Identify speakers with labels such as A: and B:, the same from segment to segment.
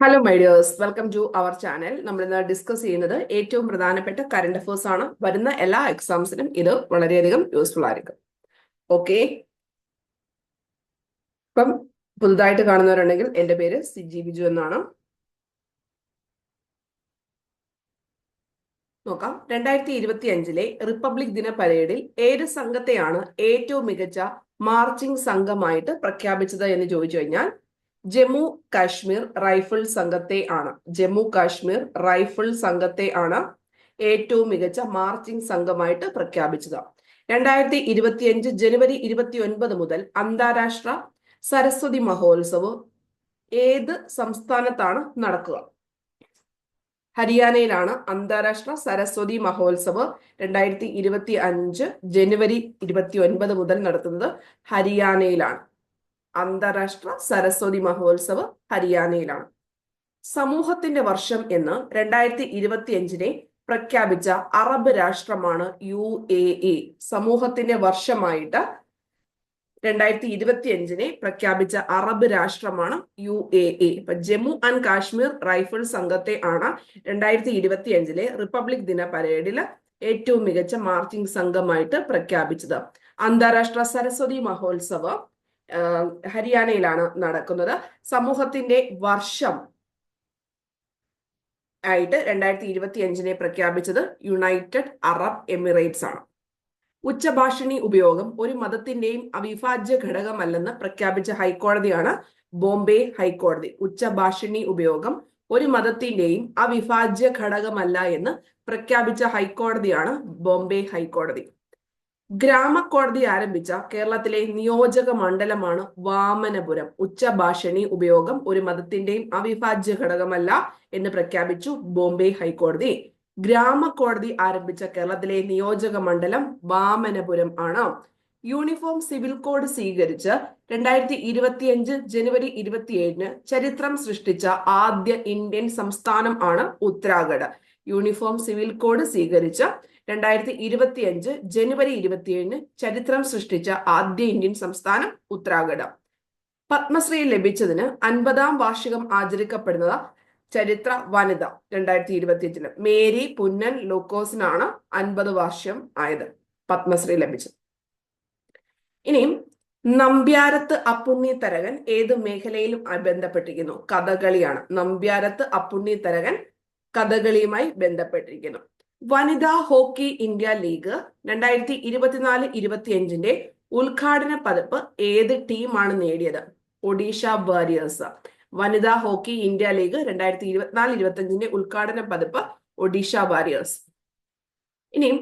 A: Hello my dears welcome to our channel നമ്മൾ ഇന്ന് discuss ചെയ്യുന്നത് ഏറ്റവും പ്രധാനപ്പെട്ട കറണ്ട് അഫേഴ്സ് ആണ്. വരുന്ന എല്ലാ എക്സാംസിനും ഇത് വളരെയധികം യൂസ്ഫുൾ ആയിരിക്കും. ഓക്കെ ഇപ്പം പുതുതായിട്ട് കാണുന്നവരുണ്ടെങ്കിൽ എന്റെ പേര് സിജി ബിജു എന്നാണ്. നോക്കാം. രണ്ടായിരത്തി ഇരുപത്തി അഞ്ചിലെ റിപ്പബ്ലിക് ദിന പരേഡിൽ ഏത് സംഘത്തെയാണ് ഏറ്റവും മികച്ച മാർച്ചിങ് സംഘമായിട്ട് പ്രഖ്യാപിച്ചത് എന്ന് ചോദിച്ചു കഴിഞ്ഞാൽ ജമ്മു കാശ്മീർ റൈഫിൾ സംഘത്തെ ആണ്. ജമ്മു കാശ്മീർ റൈഫിൾ സംഘത്തെ ആണ് ഏറ്റവും മികച്ച മാർച്ചിംഗ് സംഘമായിട്ട് പ്രഖ്യാപിച്ചത്. രണ്ടായിരത്തി ഇരുപത്തിയഞ്ച് ജനുവരി ഇരുപത്തി ഒൻപത് മുതൽ അന്താരാഷ്ട്ര സരസ്വതി മഹോത്സവം ഏത് സംസ്ഥാനത്താണ് നടക്കുക? ഹരിയാനയിലാണ് അന്താരാഷ്ട്ര സരസ്വതി മഹോത്സവം രണ്ടായിരത്തി ഇരുപത്തി അഞ്ച് ജനുവരി ഇരുപത്തി ഒൻപത് മുതൽ നടത്തുന്നത്. ഹരിയാനയിലാണ്. അന്താരാഷ്ട്ര സരസ്വതി മഹോത്സവ് ഹരിയാനയിലാണ്. സമൂഹത്തിന്റെ വർഷം എന്ന് രണ്ടായിരത്തി ഇരുപത്തി അഞ്ചിനെ പ്രഖ്യാപിച്ച അറബ് രാഷ്ട്രമാണ് യു എ എ. സമൂഹത്തിന്റെ വർഷമായിട്ട് രണ്ടായിരത്തി ഇരുപത്തി അഞ്ചിനെ പ്രഖ്യാപിച്ച അറബ് രാഷ്ട്രമാണ് യു എ എ. ഇപ്പൊ ജമ്മു ആൻഡ് കാശ്മീർ റൈഫിൾ സംഘത്തെ ആണ് രണ്ടായിരത്തി ഇരുപത്തി അഞ്ചിലെ റിപ്പബ്ലിക് ദിന പരേഡിൽ ഏറ്റവും മികച്ച മാർച്ചിങ് സംഘമായിട്ട് പ്രഖ്യാപിച്ചത്. അന്താരാഷ്ട്ര സരസ്വതി മഹോത്സവ് ഹരിയാനയിലാണ് നടക്കുന്നത്. സമൂഹത്തിന്റെ വർഷം ആയിട്ട് രണ്ടായിരത്തി ഇരുപത്തി അഞ്ചിനെ പ്രഖ്യാപിച്ചത് യുണൈറ്റഡ് അറബ് എമിറേറ്റ്സ് ആണ്. ഉച്ചഭാഷിണി ഉപയോഗം ഒരു മതത്തിന്റെയും അവിഭാജ്യ ഘടകമല്ലെന്ന് പ്രഖ്യാപിച്ച ഹൈക്കോടതിയാണ് ബോംബെ ഹൈക്കോടതി. ഉച്ചഭാഷിണി ഉപയോഗം ഒരു മതത്തിന്റെയും അവിഭാജ്യ ഘടകമല്ല എന്ന് പ്രഖ്യാപിച്ച ഹൈക്കോടതിയാണ് ബോംബെ ഹൈക്കോടതി. ഗ്രാമകോടതി ആരംഭിച്ച കേരളത്തിലെ നിയോജക മണ്ഡലമാണ് വാമനപുരം. ഉച്ചഭാഷണി ഉപയോഗം ഒരു മതത്തിന്റെയും അവിഭാജ്യ ഘടകമല്ല എന്ന് പ്രഖ്യാപിച്ചു ബോംബെ ഹൈക്കോടതി. ഗ്രാമക്കോടതി ആരംഭിച്ച കേരളത്തിലെ നിയോജക മണ്ഡലം വാമനപുരം ആണ്. യൂണിഫോം സിവിൽ കോഡ് സ്വീകരിച്ച് രണ്ടായിരത്തി ഇരുപത്തിയഞ്ച് ജനുവരി ഇരുപത്തിയേഴിന് ചരിത്രം സൃഷ്ടിച്ച ആദ്യ ഇന്ത്യൻ സംസ്ഥാനം ആണ് ഉത്തരാഖണ്ഡ്. യൂണിഫോം സിവിൽ കോഡ് സ്വീകരിച്ച് രണ്ടായിരത്തി ഇരുപത്തിയഞ്ച് ജനുവരി ഇരുപത്തിയേഴിന് ചരിത്രം സൃഷ്ടിച്ച ആദ്യ ഇന്ത്യൻ സംസ്ഥാനം ഉത്തരാഖണ്ഡ്. പത്മശ്രീ ലഭിച്ചതിന് അൻപതാം വാർഷികം ആചരിക്കപ്പെടുന്നത് ചരിത്ര വനിത രണ്ടായിരത്തി ഇരുപത്തിയഞ്ചിന് മേരി പുന്നൻ ലൂക്കോസിനാണ് അൻപത് വർഷം ആയത് പത്മശ്രീ ലഭിച്ചത്. ഇനിയും നമ്പ്യാരത്ത് അപ്പുണ്ണി തരകൻ ഏത് മേഖലയിലും ബന്ധപ്പെട്ടിരിക്കുന്നു? കഥകളിയാണ്. നമ്പ്യാരത്ത് അപ്പുണ്ണി തരകൻ കഥകളിയുമായി ബന്ധപ്പെട്ടിരിക്കുന്നു. വനിതാ ഹോക്കി ഇന്ത്യ ലീഗ് രണ്ടായിരത്തി ഇരുപത്തിനാല് ഇരുപത്തിയഞ്ചിന്റെ ഉദ്ഘാടന പതിപ്പ് ഏത് ടീമാണ് നേടിയത്? ഒഡീഷ വാരിയേഴ്സ്. വനിതാ ഹോക്കി ഇന്ത്യ ലീഗ് രണ്ടായിരത്തി ഇരുപത്തിനാല് ഇരുപത്തിയഞ്ചിന്റെ ഉദ്ഘാടന പതിപ്പ് ഒഡീഷ വാരിയേഴ്സ്. ഇനിയും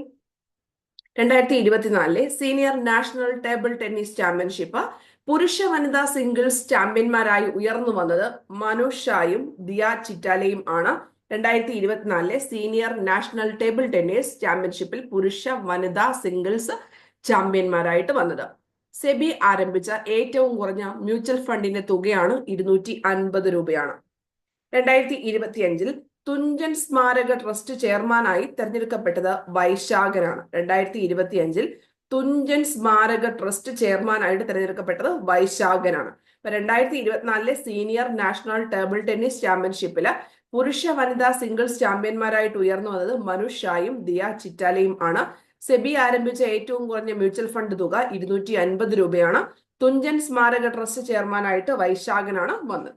A: രണ്ടായിരത്തി ഇരുപത്തിനാലിലെ senior national table tennis championship പുരുഷ വനിതാ സിംഗിൾസ് ചാമ്പ്യന്മാരായി ഉയർന്നു വന്നത് മനുഷായും ദിയ ചിറ്റാലയും ആണ്. രണ്ടായിരത്തി ഇരുപത്തിനാലിലെ സീനിയർ നാഷണൽ ടേബിൾ ടെന്നീസ് ചാമ്പ്യൻഷിപ്പിൽ പുരുഷ വനിതാ സിംഗിൾസ് ചാമ്പ്യന്മാരായിട്ട് വന്നത്. സെബി ആരംഭിച്ച ഏറ്റവും കുറഞ്ഞ മ്യൂച്വൽ ഫണ്ടിന്റെ തുകയാണ് ഇരുന്നൂറ്റി അൻപത് രൂപയാണ്. രണ്ടായിരത്തി ഇരുപത്തിയഞ്ചിൽ തുഞ്ചൻ സ്മാരക ട്രസ്റ്റ് ചെയർമാനായി തെരഞ്ഞെടുക്കപ്പെട്ടത് വൈശാഖനാണ്. രണ്ടായിരത്തി ഇരുപത്തിയഞ്ചിൽ തുഞ്ചൻ സ്മാരക ട്രസ്റ്റ് ചെയർമാനായിട്ട് തെരഞ്ഞെടുക്കപ്പെട്ടത് വൈശാഖനാണ്. രണ്ടായിരത്തി ഇരുപത്തിനാലിലെ സീനിയർ നാഷണൽ ടേബിൾ ടെന്നീസ് ചാമ്പ്യൻഷിപ്പിൽ പുരുഷ വനിതാ സിംഗിൾസ് ചാമ്പ്യന്മാരായിട്ട് ഉയർന്നു വന്നത് മനുഷ് ഷായും ദിയ ചിറ്റാലയും ആണ്. സെബി ആരംഭിച്ച ഏറ്റവും കുറഞ്ഞ മ്യൂച്വൽ ഫണ്ട് തുക ഇരുന്നൂറ്റി അൻപത് രൂപയാണ്. തുഞ്ചൻ സ്മാരക ട്രസ്റ്റ് ചെയർമാനായിട്ട് വൈശാഖനാണ് വന്നത്.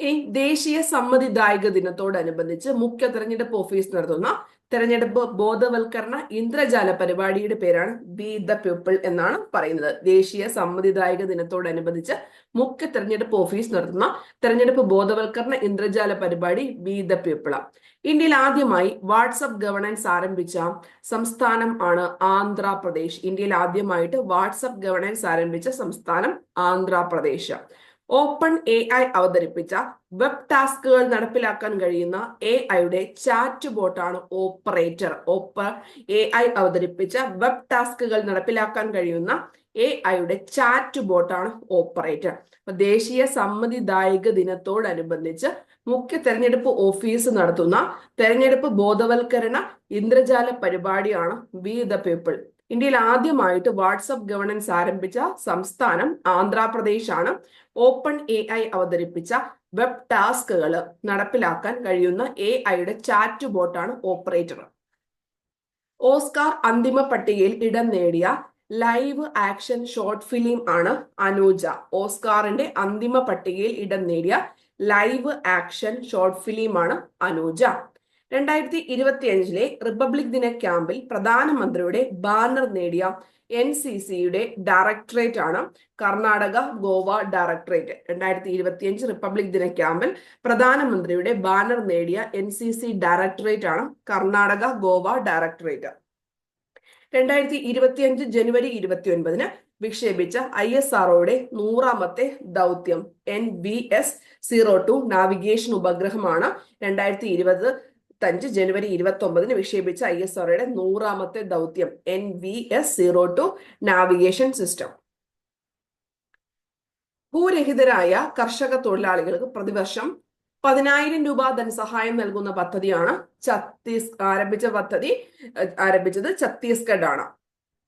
A: ഇനി ദേശീയ സമ്മതിദായക ദിനത്തോടനുബന്ധിച്ച് മുഖ്യ തെരഞ്ഞെടുപ്പ് ഓഫീസ് നടത്തുന്ന തെരഞ്ഞെടുപ്പ് ബോധവൽക്കരണ ഇന്ദ്രജാല പരിപാടിയുടെ പേരാണ് ബി ദ പീപ്പിൾ എന്നാണ് പറയുന്നത്. ദേശീയ സമ്മതിദായക ദിനത്തോടനുബന്ധിച്ച് മുഖ്യ തെരഞ്ഞെടുപ്പ് ഓഫീസ് നടത്തുന്ന തെരഞ്ഞെടുപ്പ് ബോധവൽക്കരണ ഇന്ദ്രജാല പരിപാടി ബി ദ പീപ്പിൾ ഇന്ത്യയിൽ ആദ്യമായി വാട്സപ്പ് ഗവർണൻസ് ആരംഭിച്ച സംസ്ഥാനം ആണ് ആന്ധ്രാപ്രദേശ്. ഇന്ത്യയിൽ ആദ്യമായിട്ട് വാട്സപ്പ് ഗവർണൻസ് ആരംഭിച്ച സംസ്ഥാനം ആന്ധ്രാപ്രദേശ് ഓപ്പൺ എ ഐ അവതരിപ്പിച്ച വെബ് ടാസ്കുകൾ നടപ്പിലാക്കാൻ കഴിയുന്ന എ ഐയുടെ ചാറ്റ് ബോട്ടാണ് ഓപ്പറേറ്റർ ഓപ്പർ എ ഐ അവതരിപ്പിച്ച വെബ് ടാസ്കുകൾ നടപ്പിലാക്കാൻ കഴിയുന്ന എ ഐയുടെ ചാറ്റ് ബോട്ടാണ് ഓപ്പറേറ്റർ അപ്പൊ ദേശീയ സമ്മതിദായക ദിനത്തോടനുബന്ധിച്ച് മുഖ്യ തെരഞ്ഞെടുപ്പ് ഓഫീസ് നടത്തുന്ന തെരഞ്ഞെടുപ്പ് ബോധവൽക്കരണ ഇന്ദ്രജാല പരിപാടിയാണ് വി ദ പീപ്പിൾ ഇന്ത്യയിൽ ആദ്യമായിട്ട് വാട്സപ്പ് ഗവർണൻസ് ആരംഭിച്ച സംസ്ഥാനം ആന്ധ്രാപ്രദേശ് ആണ് ഓപ്പൺ എ ഐ അവതരിപ്പിച്ച വെബ് ടാസ്കുകൾ നടപ്പിലാക്കാൻ കഴിയുന്ന എ ഐയുടെ ചാറ്റ് ബോട്ടാണ് ഓപ്പറേറ്റർ ഓസ്കാർ അന്തിമ പട്ടികയിൽ ഇടം നേടിയ ലൈവ് ആക്ഷൻ ഷോർട്ട് ഫിലിം ആണ് അനൂജ. ഓസ്കാറിന്റെ അന്തിമ പട്ടികയിൽ ഇടം നേടിയ ലൈവ് ആക്ഷൻ ഷോർട്ട് ഫിലിം ആണ് അനൂജ. രണ്ടായിരത്തി ഇരുപത്തി അഞ്ചിലെ റിപ്പബ്ലിക് ദിന ക്യാമ്പിൽ പ്രധാനമന്ത്രിയുടെ ബാനർ നേടിയ എൻ സി സിയുടെ ഡയറക്ടറേറ്റ് ആണ് കർണാടക ഗോവ ഡയറക്ടറേറ്റ്. രണ്ടായിരത്തി ഇരുപത്തി അഞ്ച് റിപ്പബ്ലിക് ദിന ക്യാമ്പിൽ പ്രധാനമന്ത്രിയുടെ ബാനർ നേടിയ എൻ സി സി ഡയറക്ടറേറ്റ് ആണ് കർണാടക ഗോവ ഡയറക്ടറേറ്റ്. രണ്ടായിരത്തി ഇരുപത്തി അഞ്ച് ജനുവരി ഇരുപത്തി ഒൻപതിന് വിക്ഷേപിച്ച ഐ എസ് ആർഒയുടെ നൂറാമത്തെ ദൗത്യം N B S zero two navigation ഉപഗ്രഹമാണ്. രണ്ടായിരത്തി ഇരുപത് അഞ്ച് ജനുവരി ഇരുപത്തി ഒമ്പതിന് വിക്ഷേപിച്ച ഐ എസ് ആർഒയുടെ നൂറാമത്തെ ദൗത്യം N V S zero two navigation system ഭൂരഹിതരായ കർഷക തൊഴിലാളികൾക്ക് പ്രതിവർഷം പതിനായിരം രൂപ ധനസഹായം നൽകുന്ന പദ്ധതിയാണ് ഛത്തീസ് ആരംഭിച്ച പദ്ധതി ആരംഭിച്ചത് ഛത്തീസ്ഗഡ് ആണ്.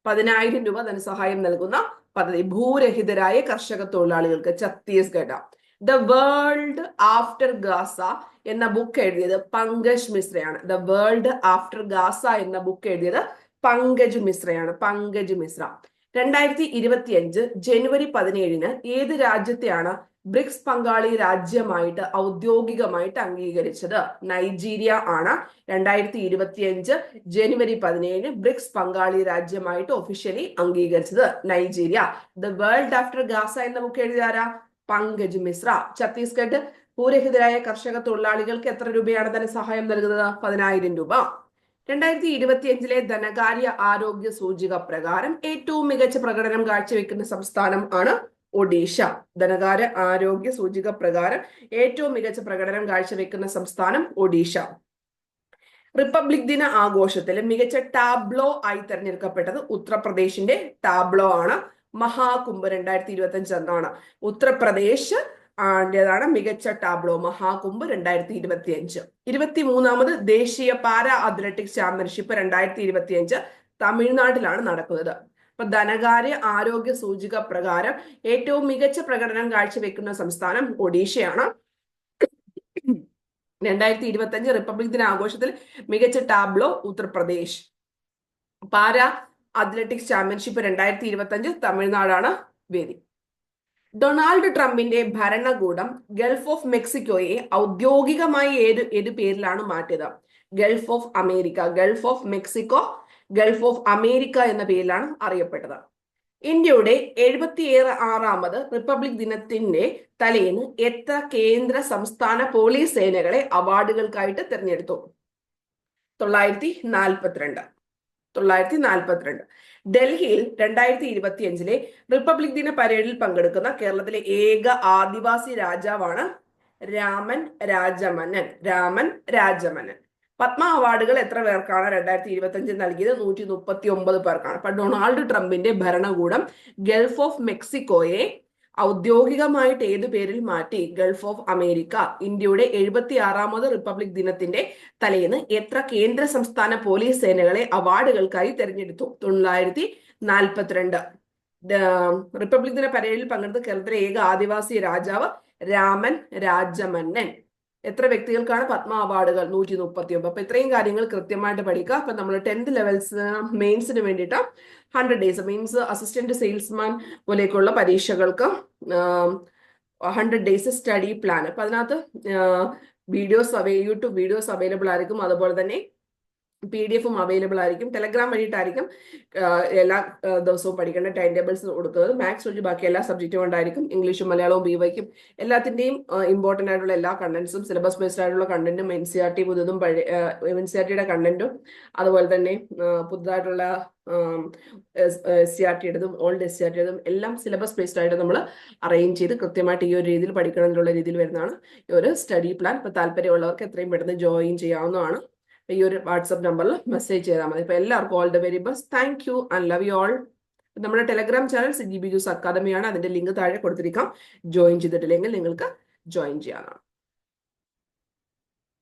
A: പതിനായിരം രൂപ ധനസഹായം നൽകുന്ന പദ്ധതി ഭൂരഹിതരായ കർഷക തൊഴിലാളികൾക്ക് Chhattisgarh. The world after Gaza എന്ന ബുക്ക് എഴുതിയത് പങ്കജ് മിശ്രയാണ്. ദ വേൾഡ് ആഫ്റ്റർ ഗാസ എന്ന ബുക്ക് എഴുതിയത് പങ്കജ് മിശ്രയാണ്. പങ്കജ് മിശ്ര. രണ്ടായിരത്തി ഇരുപത്തിയഞ്ച് ജനുവരി പതിനേഴിന് ഏത് രാജ്യത്തെയാണ് ബ്രിക്സ് പങ്കാളി രാജ്യമായിട്ട് ഔദ്യോഗികമായിട്ട് അംഗീകരിച്ചത്? നൈജീരിയ ആണ്. രണ്ടായിരത്തി ഇരുപത്തിയഞ്ച് ജനുവരി പതിനേഴിന് ബ്രിക്സ് പങ്കാളി രാജ്യമായിട്ട് ഒഫീഷ്യലി അംഗീകരിച്ചത് Nigeria. The world after Gaza എന്ന ബുക്ക് എഴുതിയാരാ പങ്കജ് മിശ്ര. ഛത്തീസ്ഗഡ് ഭൂരഹിതരായ കർഷക തൊഴിലാളികൾക്ക് എത്ര രൂപയാണ് ധനസഹായം നൽകുന്നത്? പതിനായിരം രൂപ. രണ്ടായിരത്തി ഇരുപത്തിയഞ്ചിലെ ധനകാര്യ ആരോഗ്യ സൂചിക പ്രകാരം ഏറ്റവും മികച്ച പ്രകടനം കാഴ്ചവെക്കുന്ന സംസ്ഥാനം ആണ് ഒഡീഷ. ധനകാര്യ ആരോഗ്യ സൂചിക പ്രകാരം ഏറ്റവും മികച്ച പ്രകടനം കാഴ്ചവെക്കുന്ന സംസ്ഥാനം ഒഡീഷ. റിപ്പബ്ലിക് ദിന ആഘോഷത്തിൽ മികച്ച ടാബ്ലോ ആയി തെരഞ്ഞെടുക്കപ്പെട്ടത് ഉത്തർപ്രദേശിന്റെ ടാബ്ലോ ആണ്. മഹാകുംഭ് രണ്ടായിരത്തി ഇരുപത്തി അഞ്ച് എന്നാണ്. ഉത്തർപ്രദേശ് ആണ്ടേതാണ് മികച്ച ടാബ്ലോ മഹാകുംഭ് രണ്ടായിരത്തി ഇരുപത്തി അഞ്ച് ഇരുപത്തി മൂന്നാമത് ദേശീയ പാരാ അത്ലറ്റിക്സ് ചാമ്പ്യൻഷിപ്പ് രണ്ടായിരത്തി ഇരുപത്തി അഞ്ച് തമിഴ്നാട്ടിലാണ് നടക്കുന്നത്. അപ്പൊ ധനകാര്യ ആരോഗ്യ സൂചിക പ്രകാരം ഏറ്റവും മികച്ച പ്രകടനം കാഴ്ചവെക്കുന്ന സംസ്ഥാനം ഒഡീഷയാണ്. രണ്ടായിരത്തി ഇരുപത്തി അഞ്ച് റിപ്പബ്ലിക് ദിന ആഘോഷത്തിൽ മികച്ച tableau Uttar Pradesh. Para athletics championship രണ്ടായിരത്തി ഇരുപത്തി അഞ്ച് തമിഴ്നാടാണ് വേദി. ഡൊണാൾഡ് ട്രംപിന്റെ ഭരണകൂടം ഗൾഫ് ഓഫ് മെക്സിക്കോയെ ഔദ്യോഗികമായി ഏത് ഏത് പേരിലാണ് മാറ്റിയത്? Gulf of America gulf of Mexico gulf of America എന്ന പേരിലാണ് അറിയപ്പെട്ടത്. ഇന്ത്യയുടെ എഴുപത്തിയേറെ ആറാമത് റിപ്പബ്ലിക് ദിനത്തിന്റെ തലേന്ന് എത്ര കേന്ദ്ര സംസ്ഥാന പോലീസ് സേനകളെ അവാർഡുകൾക്കായിട്ട് തിരഞ്ഞെടുത്തു? തൊള്ളായിരത്തി നാൽപ്പത്തിരണ്ട്. തൊള്ളായിരത്തി നാൽപ്പത്തിരണ്ട്. ഡൽഹിയിൽ രണ്ടായിരത്തി ഇരുപത്തി അഞ്ചിലെ റിപ്പബ്ലിക് ദിന പരേഡിൽ പങ്കെടുക്കുന്ന കേരളത്തിലെ ഏക ആദിവാസി രാജാവാണ് രാമൻ രാജമനൻ രാമൻ രാജമനൻ പത്മ അവാർഡുകൾ എത്ര പേർക്കാണ് രണ്ടായിരത്തി ഇരുപത്തി അഞ്ചിൽ നൽകിയത്? നൂറ്റി മുപ്പത്തി ഒമ്പത് പേർക്കാണ്. അപ്പൊ ഡൊണാൾഡ് ട്രംപിന്റെ ഭരണകൂടം ഗൾഫ് ഓഫ് മെക്സിക്കോയെ ഔദ്യോഗികമായിട്ട് ഏതു പേരിൽ മാറ്റി ഗൾഫ് ഓഫ് അമേരിക്ക ഇന്ത്യയുടെ എഴുപത്തി ആറാമത് റിപ്പബ്ലിക് ദിനത്തിന്റെ തലേന്ന് എത്ര കേന്ദ്ര സംസ്ഥാന പോലീസ് സേനകളെ അവാർഡുകൾക്കായി തെരഞ്ഞെടുത്തു? തൊള്ളായിരത്തി നാൽപ്പത്തിരണ്ട്. റിപ്പബ്ലിക് ദിന പരേഡിൽ പങ്കെടുത്ത കേരളത്തിലെ ഏക ആദിവാസി രാജാവ് രാമൻ രാജമന്നൻ. എത്ര വ്യക്തികൾക്കാണ് പത്മ അവാർഡുകൾ? നൂറ്റി മുപ്പത്തി ഒമ്പത് അപ്പൊ ഇത്രയും കാര്യങ്ങൾ കൃത്യമായിട്ട് പഠിക്കുക അപ്പൊ നമ്മൾ ടെൻത്ത് ലെവൽസ് മെയിൻസിന് വേണ്ടിയിട്ട് hundred days means assistant salesman പോലെയൊക്കെയുള്ള പരീക്ഷകൾക്ക് ഹൺഡ്രഡ് ഡേയ്സ് സ്റ്റഡി പ്ലാൻ അപ്പൊ അതിനകത്ത് വീഡിയോസ് അവൈ യൂട്യൂബ് വീഡിയോസ് അവൈലബിൾ ആയിരിക്കും. അതുപോലെ തന്നെ പി ഡി എഫും അവൈലബിൾ ആയിരിക്കും. ടെലഗ്രാം വഴിയിട്ടായിരിക്കും എല്ലാ ദിവസവും പഠിക്കേണ്ട ടൈം ടേബിൾസ് കൊടുക്കുന്നത് മാത്സ് ഒഴിച്ച് ബാക്കി എല്ലാ സബ്ജക്റ്റും ഉണ്ടായിരിക്കും. ഇംഗ്ലീഷും മലയാളവും ബി വൈക്കും എല്ലാത്തിന്റെയും ഇമ്പോർട്ടന്റ് ആയിട്ടുള്ള എല്ലാ കണ്ടന്റ്സും സിലബസ് ബേസ്ഡ് ആയിട്ടുള്ള കണ്ടന്റും എൻ സി ആർ ടി പുതിയതും പഴയ എൻ സി ആർ ടിയുടെ കണ്ടന്റും അതുപോലെ തന്നെ പുതുതായിട്ടുള്ള എസ് സി ആർ ടിയുടേതും ഓൾഡ് എസ് സി ആർ ടിയുടേതും എല്ലാം സിലബസ് ബേസ്ഡ് ആയിട്ട് നമ്മൾ അറേഞ്ച് ചെയ്ത് കൃത്യമായിട്ട് ഈ ഒരു രീതിയിൽ പഠിക്കണം എന്നുള്ള രീതിയിൽ വരുന്നതാണ്. ഈ ഒരു സ്റ്റഡി പ്ലാൻ ഇപ്പോൾ താല്പര്യമുള്ളവർക്ക് എത്രയും പെട്ടെന്ന് ജോയിൻ ചെയ്യാവുന്നതാണ്. ഈ ഒരു വാട്സപ്പ് നമ്പറിൽ മെസ്സേജ് ചെയ്താൽ മതി. ഇപ്പൊ എല്ലാവർക്കും all the very best thank you and love you all നമ്മുടെ Telegram channel C G B juice അക്കാദമിയാണ് അതിന്റെ ലിങ്ക് താഴെ കൊടുത്തിരിക്കാം. ജോയിൻ ചെയ്തിട്ടില്ലെങ്കിൽ നിങ്ങൾക്ക് ജോയിൻ ചെയ്യാനാണ്.